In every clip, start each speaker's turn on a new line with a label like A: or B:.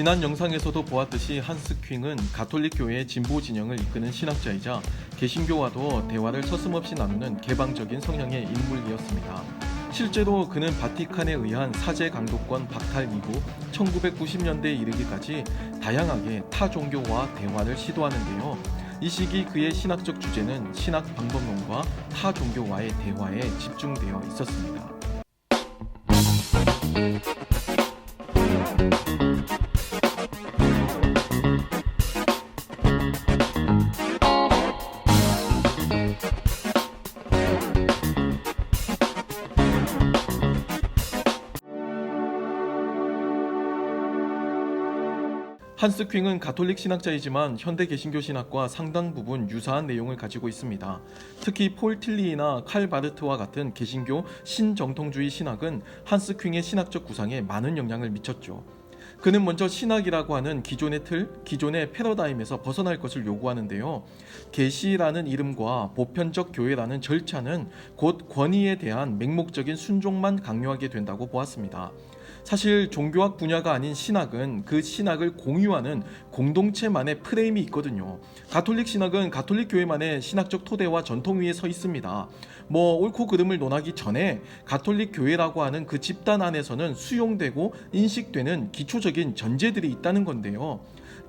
A: 지난 영상에서도 보았듯이 한스 퀸은 가톨릭 교회의 진보 진영을 이끄는 신학자이자 개신교와도 대화를 서슴없이 나누는 개방적인 성향의 인물이었습니다. 실제로 그는 바티칸에 의한 사제 강도권 박탈 이후 1990년대에 이르기까지 다양하게 타 종교와 대화를 시도하는데요. 이 시기 그의 신학적 주제는 신학 방법론과 타 종교와의 대화에 집중되어 있었습니다. 한스 퀸은 가톨릭 신학자이지만 현대 개신교 신학과 상당 부분 유사한 내용을 가지고 있습니다. 특히 폴 틸리나 칼 바르트와 같은 개신교 신정통주의 신학은 한스 퀸의 신학적 구상에 많은 영향을 미쳤죠. 그는 먼저 신학이라고 하는 기존의 틀, 기존의 패러다임에서 벗어날 것을 요구하는데요. 계시라는 이름과 보편적 교회라는 절차는 곧 권위에 대한 맹목적인 순종만 강요하게 된다고 보았습니다. 사실 종교학 분야가 아닌 신학은 그 신학을 공유하는 공동체만의 프레임이 있거든요. 가톨릭 신학은 가톨릭 교회만의 신학적 토대와 전통 위에 서 있습니다. 뭐 옳고 그름을 논하기 전에 가톨릭 교회라고 하는 그 집단 안에서는 수용되고 인식되는 기초적인 전제들이 있다는 건데요.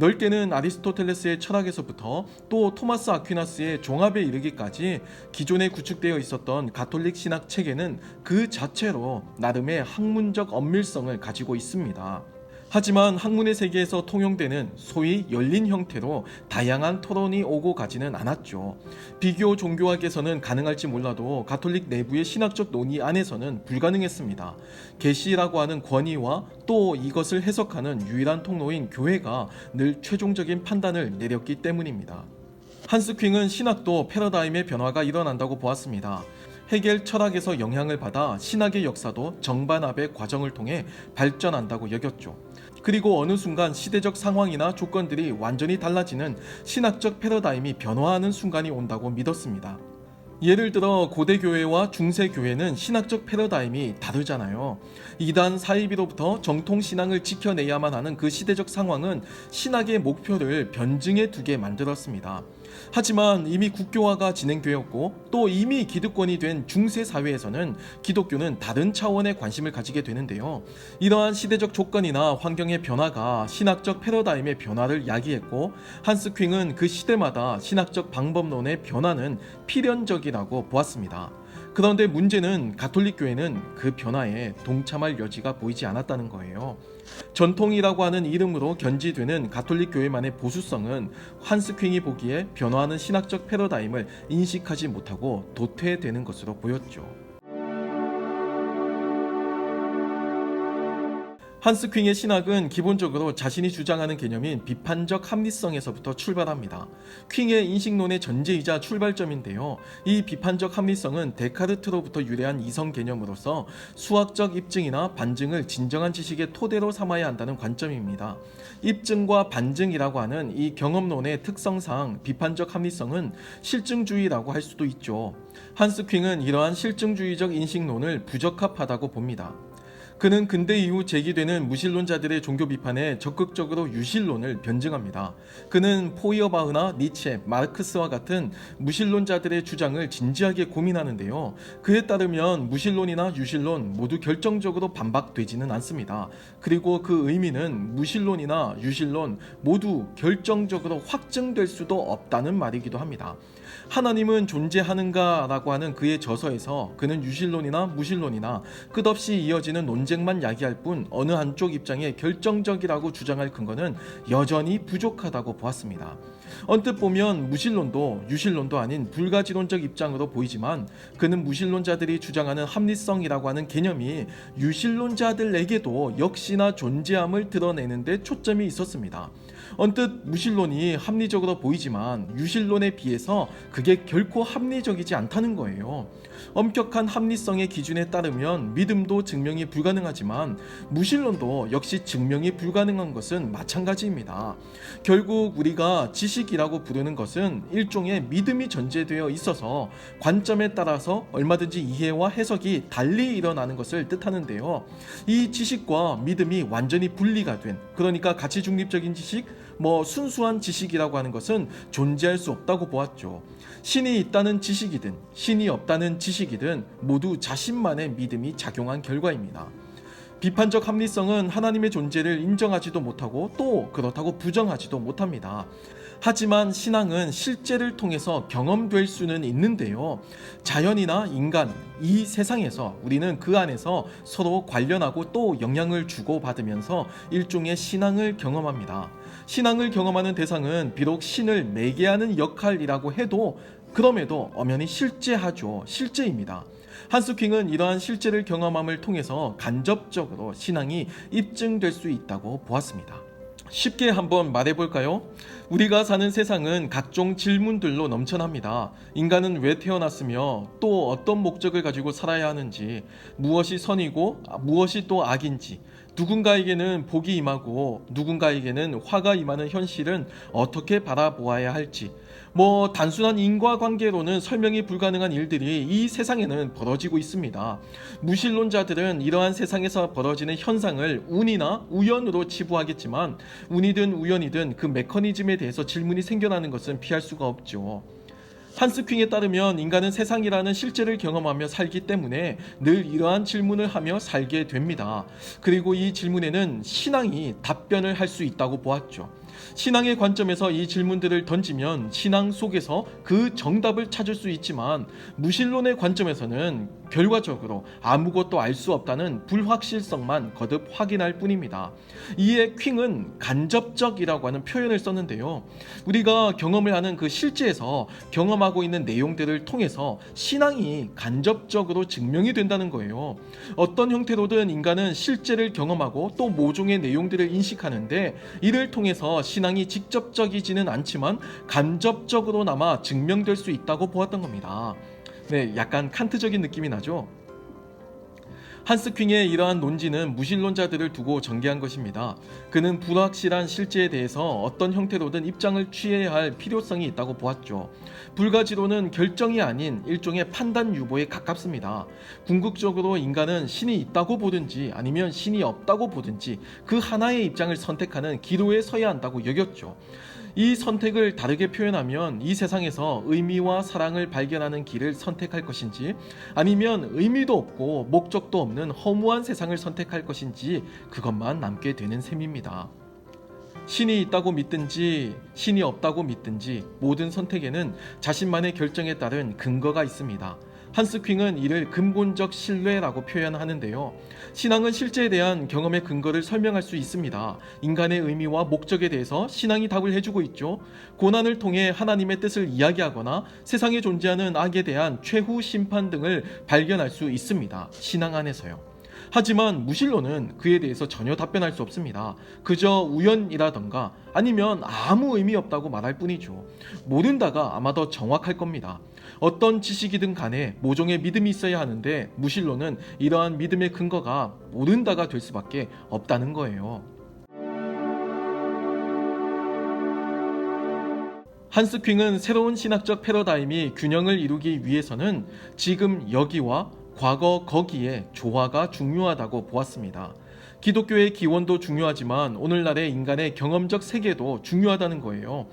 A: 넓게는 아리스토텔레스의 철학에서부터 또 토마스 아퀴나스의 종합에 이르기까지 기존에 구축되어 있었던 가톨릭 신학 체계는 그 자체로 나름의 학문적 엄밀성을 가지고 있습니다. 하지만 학문의 세계에서 통용되는 소위 열린 형태로 다양한 토론이 오고 가지는 않았죠. 비교 종교학에서는 가능할지 몰라도 가톨릭 내부의 신학적 논의 안에서는 불가능했습니다. 계시라고 하는 권위와 또 이것을 해석하는 유일한 통로인 교회가 늘 최종적인 판단을 내렸기 때문입니다. 한스 퀸은 신학도 패러다임의 변화가 일어난다고 보았습니다. 해겔 철학에서 영향을 받아 신학의 역사도 정반합의 과정을 통해 발전한다고 여겼죠. 그리고 어느 순간 시대적 상황이나 조건들이 완전히 달라지는 신학적 패러다임이 변화하는 순간이 온다고 믿었습니다. 예를 들어 고대 교회와 중세 교회는 신학적 패러다임이 다르잖아요. 이단 사이비로부터 정통 신앙을 지켜내야만 하는 그 시대적 상황은 신학의 목표를 변증해 두게 만들었습니다. 하지만 이미 국교화가 진행되었고 또 이미 기득권이 된 중세 사회에서는 기독교는 다른 차원의 관심을 가지게 되는데요. 이러한 시대적 조건이나 환경의 변화가 신학적 패러다임의 변화를 야기했고 한스 퀸은 그 시대마다 신학적 방법론의 변화는 필연적이라고 보았습니다. 그런데 문제는 가톨릭 교회는 그 변화에 동참할 여지가 보이지 않았다는 거예요. 전통이라고 하는 이름으로 견지되는 가톨릭 교회만의 보수성은 한스 퀸이 보기에 변화하는 신학적 패러다임을 인식하지 못하고 도태되는 것으로 보였죠. 한스 퀸의 신학은 기본적으로 자신이 주장하는 개념인 비판적 합리성에서부터 출발합니다. 퀸의 인식론의 전제이자 출발점인데요. 이 비판적 합리성은 데카르트로부터 유래한 이성 개념으로서 수학적 입증이나 반증을 진정한 지식의 토대로 삼아야 한다는 관점입니다. 입증과 반증이라고 하는 이 경험론의 특성상 비판적 합리성은 실증주의라고 할 수도 있죠. 한스 퀸은 이러한 실증주의적 인식론을 부적합하다고 봅니다. 그는 근대 이후 제기되는 무신론자들의 종교 비판에 적극적으로 유실론을 변증합니다. 그는 포이어바흐나 니체, 마르크스와 같은 무신론자들의 주장을 진지하게 고민하는데요. 그에 따르면 무신론이나 유실론 모두 결정적으로 반박되지는 않습니다. 그리고 그 의미는 무신론이나 유실론 모두 결정적으로 확증될 수도 없다는 말이기도 합니다. 하나님은 존재하는가라고 하는 그의 저서에서 그는 유실론이나 무실론이나 끝없이 이어지는 논쟁만 야기할 뿐 어느 한쪽 입장에 결정적이라고 주장할 근거는 여전히 부족하다고 보았습니다. 언뜻 보면 무신론도 유실론도 아닌 불가지론적 입장으로 보이지만 그는 무신론자들이 주장하는 합리성이라고 하는 개념이 유실론자들에게도 역시나 존재함을 드러내는데 초점이 있었습니다. 언뜻 무신론이 합리적으로 보이지만 유신론에 비해서 그게 결코 합리적이지 않다는 거예요. 엄격한 합리성의 기준에 따르면 믿음도 증명이 불가능하지만 무신론도 역시 증명이 불가능한 것은 마찬가지입니다. 결국 우리가 지식이라고 부르는 것은 일종의 믿음이 전제되어 있어서 관점에 따라서 얼마든지 이해와 해석이 달리 일어나는 것을 뜻하는데요. 이 지식과 믿음이 완전히 분리가 된 그러니까 가치 중립적인 지식, 뭐 순수한 지식이라고 하는 것은 존재할 수 없다고 보았죠. 신이 있다는 지식이든 신이 없다는 지식이든 모두 자신만의 믿음이 작용한 결과입니다. 비판적 합리성은 하나님의 존재를 인정하지도 못하고 또 그렇다고 부정하지도 못합니다. 하지만 신앙은 실제를 통해서 경험될 수는 있는데요. 자연이나 인간, 이 세상에서 우리는 그 안에서 서로 관련하고 또 영향을 주고받으면서 일종의 신앙을 경험합니다. 신앙을 경험하는 대상은 비록 신을 매개하는 역할이라고 해도 그럼에도 엄연히 실제하죠. 실제입니다. 한스킹은 이러한 실제를 경험함을 통해서 간접적으로 신앙이 입증될 수 있다고 보았습니다. 쉽게 한번 말해볼까요? 우리가 사는 세상은 각종 질문들로 넘쳐납니다. 인간은 왜 태어났으며 또 어떤 목적을 가지고 살아야 하는지, 무엇이 선이고 아, 무엇이 또 악인지, 누군가에게는 복이 임하고 누군가에게는 화가 임하는 현실은 어떻게 바라보아야 할지, 뭐 단순한 인과관계로는 설명이 불가능한 일들이 이 세상에는 벌어지고 있습니다. 무신론자들은 이러한 세상에서 벌어지는 현상을 운이나 우연으로 치부하겠지만 운이든 우연이든 그 메커니즘에 대해서 질문이 생겨나는 것은 피할 수가 없죠. 한스 퀸에 따르면 인간은 세상이라는 실제를 경험하며 살기 때문에 늘 이러한 질문을 하며 살게 됩니다. 그리고 이 질문에는 신앙이 답변을 할 수 있다고 보았죠. 신앙의 관점에서 이 질문들을 던지면 신앙 속에서 그 정답을 찾을 수 있지만 무신론의 관점에서는 결과적으로 아무것도 알 수 없다는 불확실성만 거듭 확인할 뿐입니다. 이에 퀸은 간접적이라고 하는 표현을 썼는데요. 우리가 경험을 하는 그 실제에서 경험하고 있는 내용들을 통해서 신앙이 간접적으로 증명이 된다는 거예요. 어떤 형태로든 인간은 실제를 경험하고 또 모종의 내용들을 인식하는데 이를 통해서 신앙이 직접적이지는 않지만 간접적으로나마 증명될 수 있다고 보았던 겁니다. 네, 약간 칸트적인 느낌이 나죠? 한스 퀸의 이러한 논지는 무신론자들을 두고 전개한 것입니다. 그는 불확실한 실제에 대해서 어떤 형태로든 입장을 취해야 할 필요성이 있다고 보았죠. 불가지로는 결정이 아닌 일종의 판단 유보에 가깝습니다. 궁극적으로 인간은 신이 있다고 보든지 아니면 신이 없다고 보든지 그 하나의 입장을 선택하는 기로에 서야 한다고 여겼죠. 이 선택을 다르게 표현하면 이 세상에서 의미와 사랑을 발견하는 길을 선택할 것인지 아니면 의미도 없고 목적도 없는 허무한 세상을 선택할 것인지 그것만 남게 되는 셈입니다. 신이 있다고 믿든지 신이 없다고 믿든지 모든 선택에는 자신만의 결정에 따른 근거가 있습니다. 한스 퀸은 이를 근본적 신뢰라고 표현하는데요. 신앙은 실제에 대한 경험의 근거를 설명할 수 있습니다. 인간의 의미와 목적에 대해서 신앙이 답을 해주고 있죠. 고난을 통해 하나님의 뜻을 이야기하거나 세상에 존재하는 악에 대한 최후 심판 등을 발견할 수 있습니다. 신앙 안에서요. 하지만 무신론은 그에 대해서 전혀 답변할 수 없습니다. 그저 우연이라던가 아니면 아무 의미 없다고 말할 뿐이죠. 모른다가 아마 더 정확할 겁니다. 어떤 지식이든 간에 모종의 믿음이 있어야 하는데 무신론은 이러한 믿음의 근거가 모른다가 될 수밖에 없다는 거예요. 한스 퀸은 새로운 신학적 패러다임이 균형을 이루기 위해서는 지금 여기와 과거 거기에 조화가 중요하다고 보았습니다. 기독교의 기원도 중요하지만 오늘날의 인간의 경험적 세계도 중요하다는 거예요.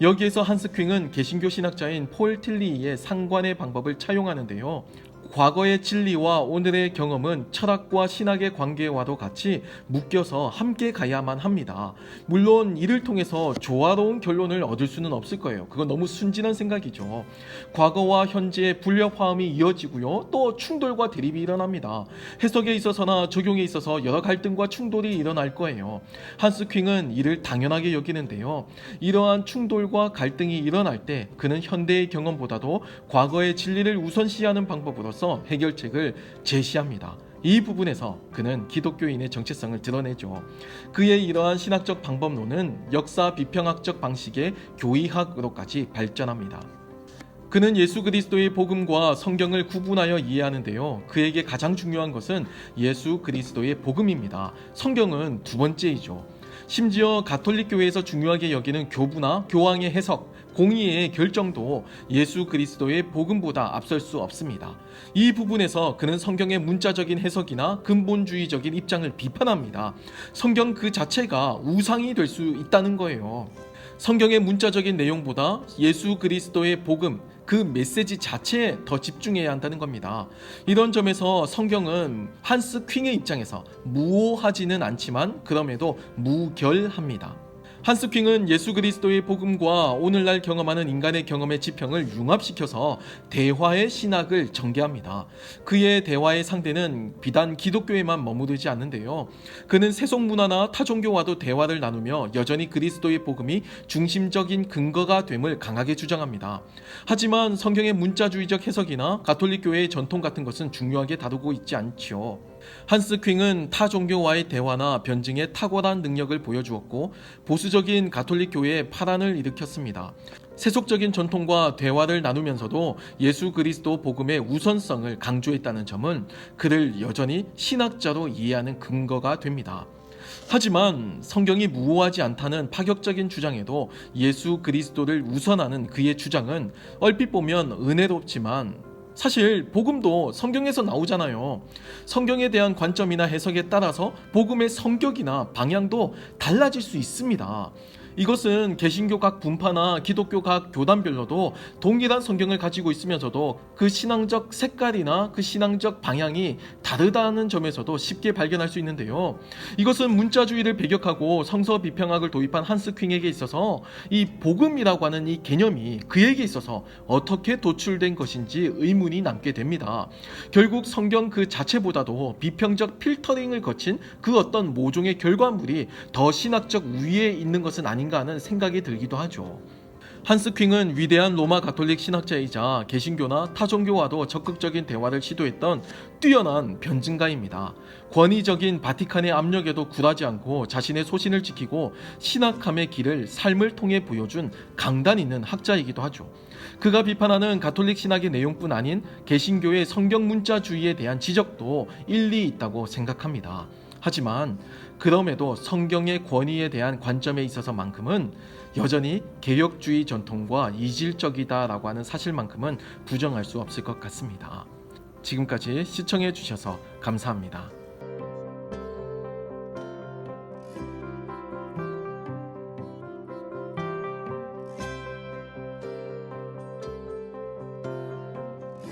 A: 여기에서 한스 퀸은 개신교 신학자인 폴 틸리의 상관의 방법을 차용하는데요. 과거의 진리와 오늘의 경험은 철학과 신학의 관계와도 같이 묶여서 함께 가야만 합니다. 물론 이를 통해서 조화로운 결론을 얻을 수는 없을 거예요. 그건 너무 순진한 생각이죠. 과거와 현재의 불협화음이 이어지고요. 또 충돌과 대립이 일어납니다. 해석에 있어서나 적용에 있어서 여러 갈등과 충돌이 일어날 거예요. 한스 퀸은 이를 당연하게 여기는데요. 이러한 충돌과 갈등이 일어날 때 그는 현대의 경험보다도 과거의 진리를 우선시하는 방법으로서 해결책을 제시합니다. 이 부분에서 그는 기독교인의 정체성을 드러내죠. 그의 이러한 신학적 방법론은 역사 비평학적 방식의 교의학으로까지 발전합니다. 그는 예수 그리스도의 복음과 성경을 구분하여 이해하는데요. 그에게 가장 중요한 것은 예수 그리스도의 복음입니다. 성경은 두 번째이죠. 심지어 가톨릭 교회에서 중요하게 여기는 교부나 교황의 해석, 공의의 결정도 예수 그리스도의 복음보다 앞설 수 없습니다. 이 부분에서 그는 성경의 문자적인 해석이나 근본주의적인 입장을 비판합니다. 성경 그 자체가 우상이 될 수 있다는 거예요. 성경의 문자적인 내용보다 예수 그리스도의 복음, 그 메시지 자체에 더 집중해야 한다는 겁니다. 이런 점에서 성경은 한스 퀸의 입장에서 무오하지는 않지만 그럼에도 무결합니다. 한스 퀸은 예수 그리스도의 복음과 오늘날 경험하는 인간의 경험의 지평을 융합시켜서 대화의 신학을 전개합니다. 그의 대화의 상대는 비단 기독교에만 머무르지 않는데요. 그는 세속 문화나 타 종교와도 대화를 나누며 여전히 그리스도의 복음이 중심적인 근거가 됨을 강하게 주장합니다. 하지만 성경의 문자주의적 해석이나 가톨릭 교회의 전통 같은 것은 중요하게 다루고 있지 않지요. 한스 퀸은 타 종교와의 대화나 변증에 탁월한 능력을 보여주었고 보수적인 가톨릭 교회에 파란을 일으켰습니다. 세속적인 전통과 대화를 나누면서도 예수 그리스도 복음의 우선성을 강조했다는 점은 그를 여전히 신학자로 이해하는 근거가 됩니다. 하지만 성경이 무오하지 않다는 파격적인 주장에도 예수 그리스도를 우선하는 그의 주장은 얼핏 보면 은혜롭지만 사실 복음도 성경에서 나오잖아요. 성경에 대한 관점이나 해석에 따라서 복음의 성격이나 방향도 달라질 수 있습니다. 이것은 개신교 각 분파나 기독교 각 교단별로도 동일한 성경을 가지고 있으면서도 그 신앙적 색깔이나 그 신앙적 방향이 다르다는 점에서도 쉽게 발견할 수 있는데요. 이것은 문자주의를 배격하고 성서 비평학을 도입한 한스 퀸에게 있어서 이 복음이라고 하는 이 개념이 그에게 있어서 어떻게 도출된 것인지 의문이 남게 됩니다. 결국 성경 그 자체보다도 비평적 필터링을 거친 그 어떤 모종의 결과물이 더 신학적 위에 있는 것은 아닌가 하는 생각이 들기도 하죠. 한스 퀸은 위대한 로마 가톨릭 신학자이자 개신교나 타종교와도 적극적인 대화를 시도했던 뛰어난 변증가입니다. 권위적인 바티칸의 압력에도 굴하지 않고 자신의 소신을 지키고 신학함의 길을 삶을 통해 보여준 강단 있는 학자이기도 하죠. 그가 비판하는 가톨릭 신학의 내용뿐 아닌 개신교의 성경 문자주의에 대한 지적도 일리 있다고 생각합니다. 하지만 그럼에도 성경의 권위에 대한 관점에 있어서만큼은 여전히 개혁주의 전통과 이질적이다라고 하는 사실만큼은 부정할 수 없을 것 같습니다. 지금까지 시청해 주셔서 감사합니다.